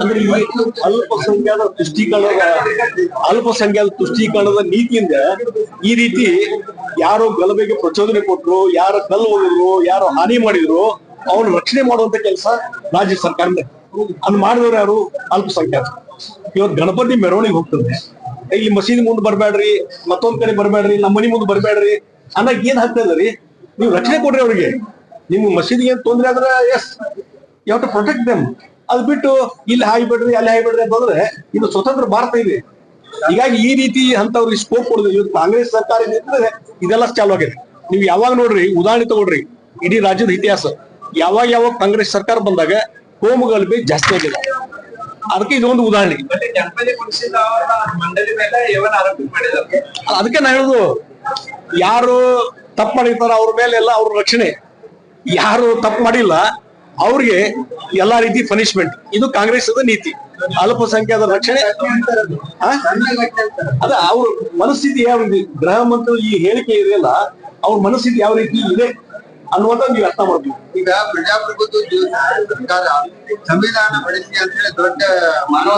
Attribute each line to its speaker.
Speaker 1: ಅಂದ್ರೆ ಇವತ್ತು ಅಲ್ಪಸಂಖ್ಯಾತ ತುಷ್ಟೀಕರಣ ಅಲ್ಪಸಂಖ್ಯಾತ ತುಷ್ಟೀಕರಣದ ನೀತಿಯಿಂದ ಈ ರೀತಿ ಯಾರು ಗಲಭೆಗೆ ಪ್ರಚೋದನೆ ಕೊಟ್ರು, ಯಾರು ಕಲ್ಲು ಹೋಗಿದ್ರು ಯಾರು ಹಾನಿ ಮಾಡಿದ್ರು, ಅವ್ರು ರಕ್ಷಣೆ ಮಾಡುವಂತ ಕೆಲಸ ರಾಜ್ಯ ಸರ್ಕಾರದ ಅದು ಮಾಡಿದವ್ರು ಯಾರು? ಅಲ್ಪಸಂಖ್ಯಾತ. ಇವತ್ತು ಗಣಪತಿ ಮೆರವಣಿಗೆ ಹೋಗ್ತದೆ. ಇಲ್ಲಿ ಮಸೀದಿ ಮುಂದೆ ಬರಬೇಡ್ರಿ ಮತ್ತೊಂದ್ ಕಡೆ ಬರಬೇಡ್ರಿ ನಮ್ಮ ಮನಿ ಮುಂದೆ ಬರಬೇಡ್ರಿ ಅನ್ನಕ್ ಏನ್ ಹಾಕ್ತಾ ರೀ? ನೀವು ರಕ್ಷಣೆ ಕೊಡ್ರಿ ಅವ್ರಿಗೆ. ನಿಮ್ ಮಸೀದಿಗೆ ಏನ್ ತೊಂದ್ರೆ ಆದ್ರೆ ಎಸ್ ಯಾವ ಟು ಪ್ರೊಟೆಕ್ಟ್ ದೆಮ್ ಅದ್ ಬಿಟ್ಟು ಇಲ್ಲಿ ಹಾಯ್ಬಿಡ್ರಿ ಅಲ್ಲಿ ಹಾಯ್ಬಿಡ್ರಿ ಅಂತಂದ್ರೆ ಇದು ಸ್ವತಂತ್ರ ಭಾರತ ಇದೆ. ಹೀಗಾಗಿ ಈ ರೀತಿ ಅಂತವ್ರಿಗೆ ಸ್ಕೋಪ್ ಕೊಡುದು. ಇವತ್ತು ಕಾಂಗ್ರೆಸ್ ಸರ್ಕಾರ ಇದ್ರೆ ಇದೆಲ್ಲ ಚಾಲು ಆಗಿದೆ. ನೀವು ಯಾವಾಗ ನೋಡ್ರಿ ಉದಾಹರಣೆ ತಗೊಳ್ರಿ ಇಡೀ ರಾಜ್ಯದ ಇತಿಹಾಸ. ಯಾವಾಗ ಯಾವಾಗ ಕಾಂಗ್ರೆಸ್ ಸರ್ಕಾರ ಬಂದಾಗ ಕೋಮುಗಲಭೆ ಜಾಸ್ತಿ ಆಗಿದೆ. ಅದಕ್ಕೆ ಇದೊಂದು ಉದಾಹರಣೆ. ಅದಕ್ಕೆ ನಾ ಹೇಳುದು ಯಾರು ತಪ್ಪು ಮಾಡಿರ್ತಾರ ಅವ್ರ ಮೇಲೆ ಎಲ್ಲ ಅವ್ರ ರಕ್ಷಣೆ. ಯಾರು ತಪ್ಪು ಮಾಡಿಲ್ಲ, ಅವ್ರಿಗೆ ಎಲ್ಲಾ ರೀತಿ ಪನಿಷ್ಮೆಂಟ್ ಇದು ಕಾಂಗ್ರೆಸ್ ನೀತಿ. ಅಲ್ಪಸಂಖ್ಯಾತ ರಕ್ಷಣೆ? ಅದ ಅವ್ರ ಮನಸ್ಥಿತಿ ಯಾವ ರೀತಿ? ಗೃಹ ಮಂತ್ರಿ ಈ ಹೇಳಿಕೆ ಇದೆಯಲ್ಲ, ಅವ್ರ ಮನಸ್ಥಿತಿ ಯಾವ ರೀತಿ ಇದೆ ಅನ್ನುವಂತ ನೀವು ಅರ್ಥ ಮಾಡ್ತೀವಿ.
Speaker 2: ಈಗ ಪ್ರಜಾಪ್ರಭುತ್ವ ಸರ್ಕಾರ ಸಂವಿಧಾನ ಬಳಸಿ ಅಂತ ದೊಡ್ಡ ಮಾನವ